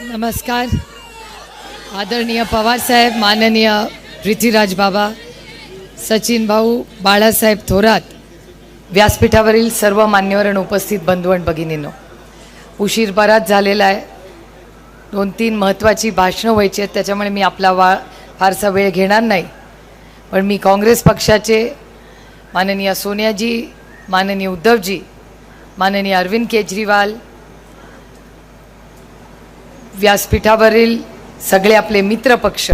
नमस्कार. आदरणीय पवारसाहेब माननीय प्रीतीराज बाबा सचिन भाऊ बाळासाहेब थोरात व्यासपीठावरील सर्व मान्यवर उपस्थित बंधू आणि भगिनींनो. उशीर बराच झालेला आहे. दोन तीन महत्त्वाची भाषणं व्हायची आहेत त्याच्यामुळे मी आपला वा फारसा वेळ घेणार नाही. पण मी काँग्रेस पक्षाचे माननीय सोनियाजी माननीय उद्धवजी माननीय अरविंद केजरीवाल व्यासपीठावरील सगळे आपले मित्र पक्ष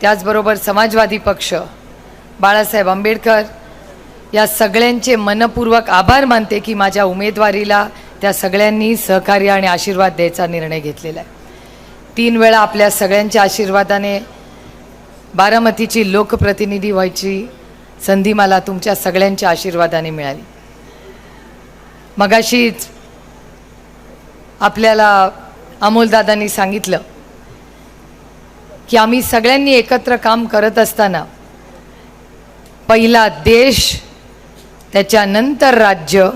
त्याचबरोबर समाजवादी पक्ष बाळासाहेब आंबेडकर या सगळ्यांचे मनपूर्वक आभार मानते की माझ्या उमेदवारीला त्या सगळ्यांनी सहकार्य आणि आशीर्वाद द्यायचा निर्णय घेतलेला आहे. तीन वेळा आपल्या सगळ्यांच्या आशीर्वादाने बारामतीची लोकप्रतिनिधी व्हायची संधी मला तुमच्या सगळ्यांच्या आशीर्वादाने मिळाली. मगाशीच आपल्याला अमोलदादांनी सांगितलं की आम्ही सगळ्यांनी एकत्र काम करत असताना पहिला देश त्याच्यानंतर राज्य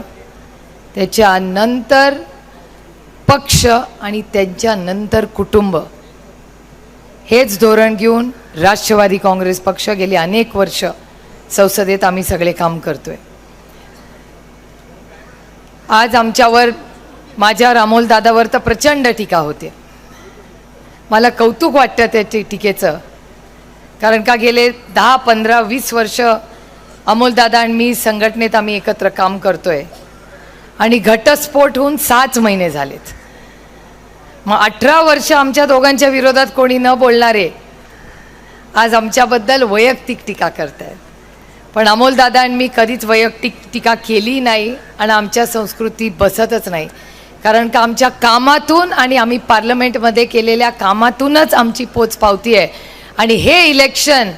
त्याच्यानंतर पक्ष आणि त्यांच्यानंतर कुटुंब. हेच धोरण घेऊन राष्ट्रवादी काँग्रेस पक्ष गेली अनेक वर्ष संसदेत आम्ही सगळे काम करतोय. आज आमच्यावर माझ्यावर अमोलदादावर तर प्रचंड टीका होते. मला कौतुक वाटतं त्या टीकेचं. कारण का गेले दहा पंधरा वीस वर्ष अमोलदादा आणि मी संघटनेत आम्ही एकत्र काम करतोय. आणि घटस्फोट होऊन सात महिने झालेत. मग अठरा वर्ष आमच्या दोघांच्या विरोधात कोणी न बोलणारे आज आमच्याबद्दल वैयक्तिक टीका करतायत. पण अमोलदादा आणि मी कधीच वैयक्तिक टीका केली नाही आणि आमच्या संस्कृती बसतच नाही. कारण का आमच्या कामातून आणि आम्ही पार्लमेंटमध्ये केलेल्या कामातूनच आमची पोचपावती आहे आणि हे इलेक्शन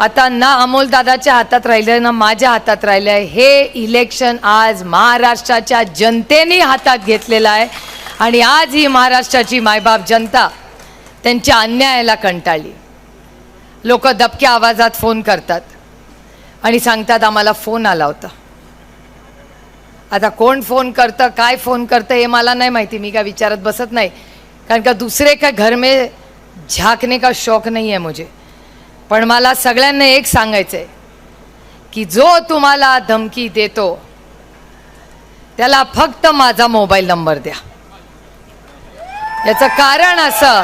आता ना अमोलदादाच्या हातात राहिलं ना माझ्या हातात राहिलं आहे हे इलेक्शन आज महाराष्ट्राच्या जनतेने हातात घेतलेलं आहे. आणि आज ही महाराष्ट्राची मायबाप जनता त्यांच्या अन्यायाला कंटाळली. लोक दबक्या आवाजात फोन करतात. आणि सांगतात आम्हाला फोन आला होता. आता कोण फोन करतं काय फोन करतं हे मला नाही माहिती. मी काय विचारत बसत नाही. कारण का दुसरे का घर में झाकने का शौक नाही आहे मुझे. पण मला सगळ्यांना एक सांगायचं आहे की जो तुम्हाला धमकी देतो त्याला फक्त माझा मोबाईल नंबर द्या. याचं कारण असं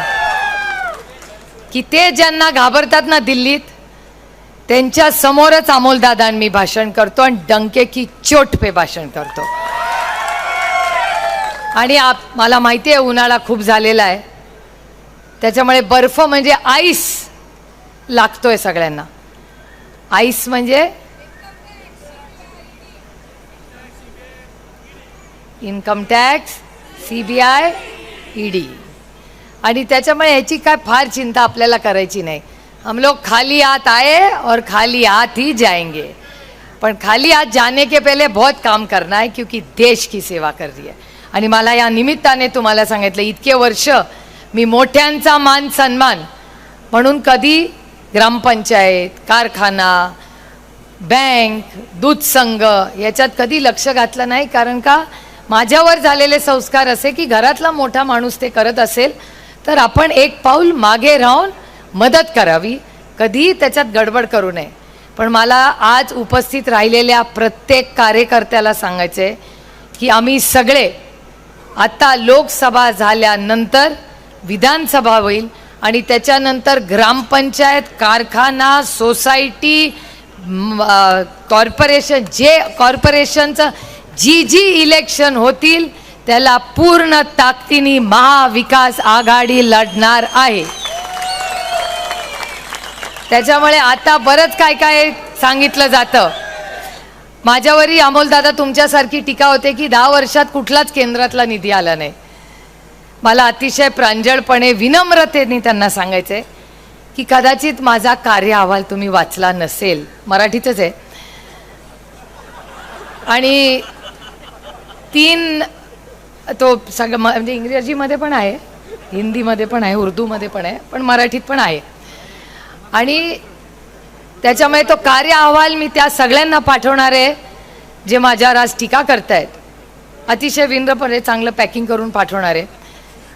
की ते ज्यांना घाबरतात ना दिल्लीत त्यांच्या समोरच अमोलदादा मी भाषण करतो आणि डंके की चोट पे भाषण करतो. आणि आप मला माहिती आहे उन्हाळा खूप झालेला आहे. त्याच्यामुळे बर्फ म्हणजे आईस लागतोय सगळ्यांना. आईस म्हणजे income tax C B I ED आणि त्याच्यामुळे ह्याची काय फार चिंता आपल्याला करायची नाही. हम लोग खाली हाथ आए और खाली हाथ ही जाएंगे। पण खाली हात जाने के पहले बहुत काम करना है क्योंकि देश की सेवा कर रही है। आणि मला या निमित्ताने तुम्हाला सांगितलं इतके वर्ष मी मोठ्यांचा मान सन्मान म्हणून कधी ग्रामपंचायत कारखाना बँक दूध संघ याच्यात कधी लक्ष घातलं नाही कारण का माझ्यावर झालेले संस्कार असे की घरातला मोठा माणूस ते करत असेल तर आपण एक पाऊल मागे राहून मदत करावी. कधीही त्याच्यात गडबड करू नये. पण मला आज उपस्थित राहिलेल्या प्रत्येक कार्यकर्त्याला सांगायचे की आम्ही सगळे आता लोकसभा झाल्यानंतर विधानसभा होईल आणि त्याच्यानंतर ग्रामपंचायत कारखाना सोसायटी कॉर्पोरेशन जे कॉर्पोरेशनचं जी जी इलेक्शन होतील त्याला पूर्ण ताकदीने महाविकास आघाडी लढणार आहे. त्याच्यामुळे आता बरंच काय काय सांगितलं जातं. माझ्यावरही अमोलदादा तुमच्यासारखी टीका होते की दहा वर्षात कुठलाच केंद्रातला निधी आला नाही. मला अतिशय प्रांजळपणे विनम्रतेने त्यांना सांगायचं आहे की कदाचित माझा कार्य अहवाल तुम्ही वाचला नसेल. मराठीतच आहे. आणि तीन तो सगळं म्हणजे इंग्रजीमध्ये पण आहे हिंदीमध्ये पण आहे उर्दूमध्ये पण आहे पण मराठीत पण आहे. आणि त्याच्यामुळे तो कार्य अहवाल मी त्या सगळ्यांना पाठवणार आहे जे माझ्यावर आज टीका करतायत. अतिशय विनम्रपणे चांगलं पॅकिंग करून पाठवणार आहे.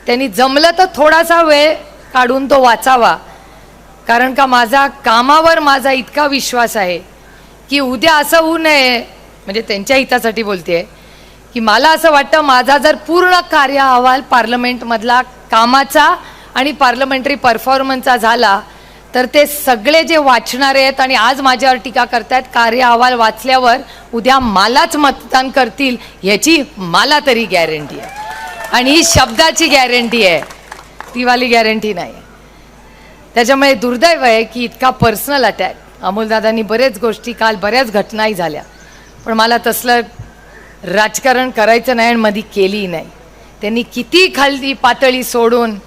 त्यांनी जमलं तर थोडासा वेळ काढून तो वाचावा. कारण का माझा कामावर माझा इतका विश्वास आहे की उद्या असं होऊ नये म्हणजे त्यांच्या हितासाठी बोलते की मला असं वाटतं माझा जर पूर्ण कार्य अहवाल पार्लमेंटमधला कामाचा आणि पार्लमेंटरी परफॉर्मन्सचा झाला तर ते सगळे जे वाचणारे आहेत आणि आज माझ्यावर टीका करतायत कार्य अहवाल वाचल्यावर उद्या मलाच मतदान करतील याची मला तरी गॅरंटी आहे. आणि ही शब्दाची गॅरंटी आहे. ती वाली गॅरंटी नाही. आहे त्याच्यामुळे दुर्दैव आहे की इतका पर्सनल अटॅक. अमोलदादांनी बरेच गोष्टी काल बऱ्याच घटनाही झाल्या. पण मला तसलं राजकारण करायचं नाही आणि मध्ये केली नाही. त्यांनी किती खाली पातळी सोडून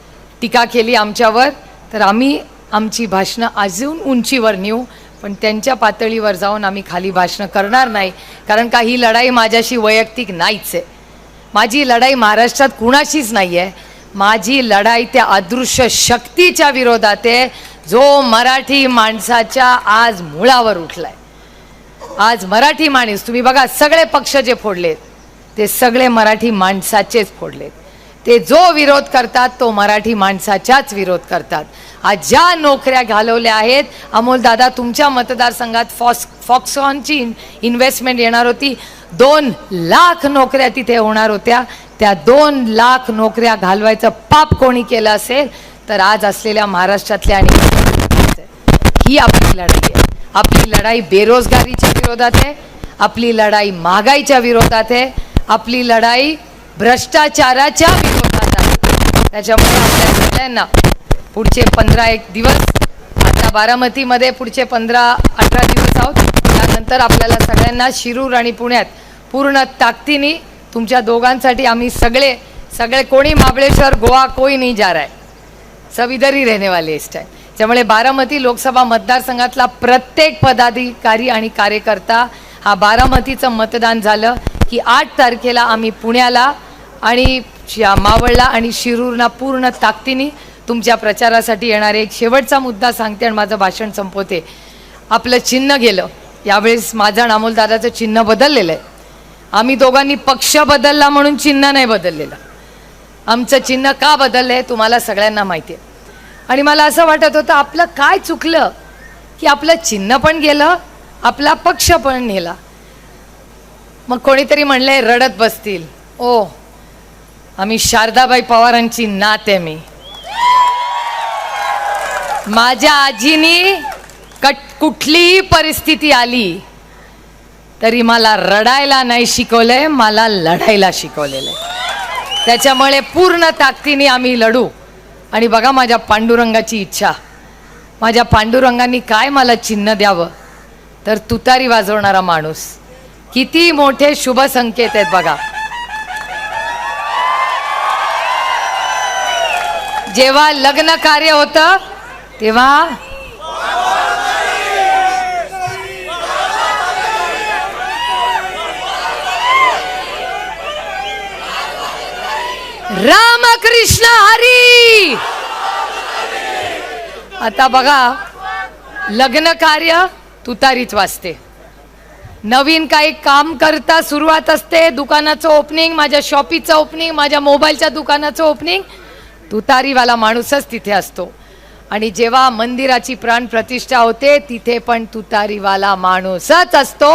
टीका केली आमच्यावर तर आम्ही आमची भाषणं अजून उंचीवर नेऊ पण त्यांच्या पातळीवर जाऊन आम्ही खाली भाषणं करणार नाही कारण का ही लढाई माझ्याशी वैयक्तिक नाहीच आहे. माझी लढाई महाराष्ट्रात कुणाशीच नाही आहे माझी लढाई त्या अदृश्य शक्तीच्या विरोधात आहे जो मराठी माणसाच्या आज मुळावर उठलाय. आज मराठी माणूस तुम्ही बघा सगळे पक्ष जे फोडलेत ते सगळे मराठी माणसाचेच फोडलेत. ते जो विरोध करतात तो मराठी माणसाच्याच विरोध करतात. आज ज्या नोकऱ्या घालवल्या आहेत अमोलदादा तुमच्या मतदारसंघात फॉक्स फॉक्सॉनची इन्व्हेस्टमेंट येणार होती. दोन लाख नोकऱ्या तिथे होणार होत्या. त्या दोन लाख नोकऱ्या घालवायचं पाप कोणी केलं असेल तर आज असलेल्या महाराष्ट्रातल्या आणि ही आपली लढाई आहे. आपली लढाई बेरोजगारीच्या विरोधात आहे. आपली लढाई महागाईच्या विरोधात आहे. आपली लढाई भ्रष्टाचाराच्या विरोधात आहे. त्याच्यामुळे आपल्या सगळ्यांना पुढचे पंधरा एक दिवस आता बारामतीमध्ये पुढचे पंधरा अठरा दिवस आहोत. त्यानंतर आपल्याला सगळ्यांना शिरूर आणि पुण्यात पूर्ण ताकदीने तुमच्या दोघांसाठी आम्ही सगळे सगळे कोणी महाबळेश्वर गोवा कोई नाही जा रहा है. सब इधर ही रहने वाले इस टाइम त्यामुळे बारामती लोकसभा मतदारसंघातला प्रत्येक पदाधिकारी आणि कार्यकर्ता हा बारामतीचं मतदान झालं की आठ तारखेला आम्ही पुण्याला आणि मावळला आणि शिरूरला पूर्ण ताकदीने तुमच्या प्रचारासाठी येणारे एक शेवटचा मुद्दा सांगते आणि माझं भाषण संपवते. आपलं चिन्ह गेलं. यावेळेस माझं आणि अमोलदादाचं चिन्ह बदललेलं आहे. आम्ही दोघांनी पक्ष बदलला म्हणून चिन्ह नाही बदललेलं. आमचं चिन्ह का बदललं आहे तुम्हाला सगळ्यांना माहिती आहे. आणि मला असं वाटत होतं आपलं काय चुकलं की आपलं चिन्ह पण गेलं आपला पक्ष पण नेला. मग कोणीतरी म्हणलंय रडत बसतील. ओ आम्ही शारदाबाई पवारांची नात आहे मी. माझ्या आजीनी कट कुठलीही परिस्थिती आली तरी मला रडायला नाही शिकवलंय मला लढायला शिकवलेलं आहे. त्याच्यामुळे पूर्ण ताकदीने आम्ही लढू. आणि बघा माझ्या पांडुरंगाची इच्छा. माझ्या पांडुरंगांनी काय मला चिन्ह द्यावं? तर तुतारी वाजवणारा माणूस. किती मोठे शुभ संकेत आहेत बघा. जेव्हा लग्न कार्य होतं तेव्हा रामकृष्ण हरी! आता बघा लग्न कार्य तुतारीच वाजते. नवीन काही काम करता सुरुवात असते दुकानाचं ओपनिंग माझ्या शॉपीचं ओपनिंग माझ्या मोबाईलच्या दुकानाचं ओपनिंग तुतारीवाला माणूसच तिथे असतो. आणि जेव्हा मंदिराची प्राण प्रतिष्ठा होते तिथे पण तुतारीवाला माणूसच असतो.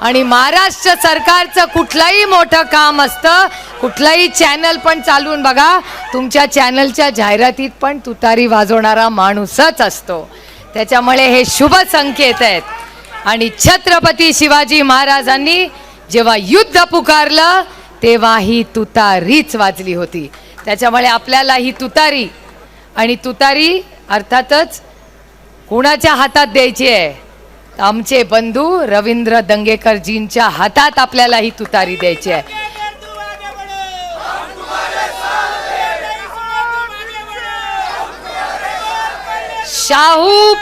आणि महाराष्ट्र सरकारचं कुठलंही मोठं काम असतं कुठलंही चॅनल पण चालवून बघा तुमच्या चॅनलच्या जाहिरातीत पण तुतारी वाजवणारा माणूसच असतो. त्याच्यामुळे हे शुभ संकेत आहेत. आणि छत्रपती शिवाजी महाराजांनी जेव्हा युद्ध पुकारलं तेव्हा ही तुतारीच वाजली होती. त्याच्यामुळे आपल्याला ही तुतारी. आणि तुतारी अर्थातच कुणाच्या हातात द्यायची आहे? आमचे बंधू रवींद्र दंगेकरजींच्या हातात आपल्याला ही तुतारी द्यायची आहे. शाहू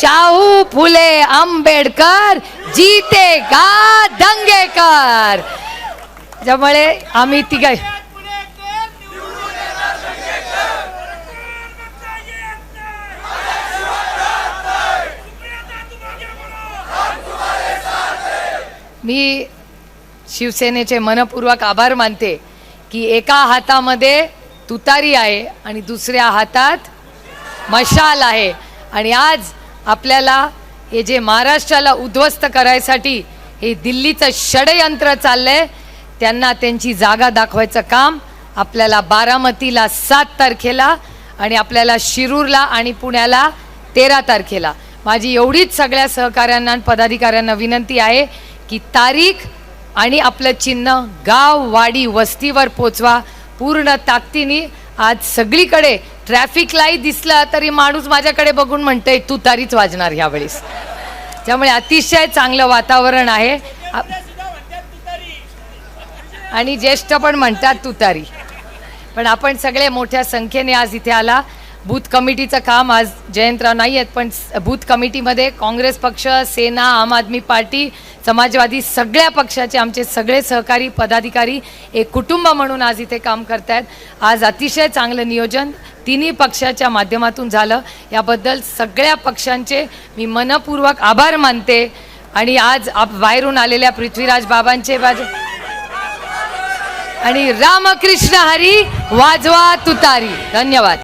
शाहू फुले आंबेडकर जीतेगा दंगेकर. त्यामुळे आम्ही तिघ मी शिवसेनेचे मनपूर्वक आभार मानते की एका हातामध्ये तुतारी आहे आणि दुसऱ्या हातात मशाल आहे. आणि आज आपल्याला हे जे महाराष्ट्राला उद्ध्वस्त करायसाठी हे दिल्लीचं षडयंत्र चाललंय त्यांना त्यांची जागा दाखवायचं काम आपल्याला बारामतीला सात तारखेला आणि आपल्याला शिरूरला आणि पुण्याला तेरा तारखेला. माझी एवढीच सगळ्या सहकाऱ्यांना पदाधिकाऱ्यांना विनंती आहे की तारीख आणि आपलं चिन्ह गाव वाडी वस्तीवर पोचवा. पूर्ण ताकदीने आज सगळीकडे ट्रॅफिक लाइट दिसला तरी माणूस माझ्याकडे बघून म्हणतंय तू तारीच वाजणार ह्यावेळेस. त्यामुळे अतिशय चांगलं वातावरण आहे. आणि ज्येष्ठ पण म्हणतात तुतारी पण आपण सगळे मोठ्या संख्येने आज इथे आला. बूथ कमिटीचं काम आज जयंतराव नाही आहेत पण बूथ कमिटीमध्ये काँग्रेस पक्ष सेना आम आदमी पार्टी समाजवादी सगळ्या पक्षाचे आमचे सगळे सहकारी पदाधिकारी एक कुटुंब म्हणून आज इथे काम करतायत. आज अतिशय चांगलं नियोजन तिन्ही पक्षाच्या माध्यमातून झालं. याबद्दल सगळ्या पक्षांचे मी मनपूर्वक आभार मानते. आणि आज आप बाहेरून आलेल्या पृथ्वीराज बाबांचे बाजे आणि रामकृष्ण हरी वाजवा तुतारी. धन्यवाद.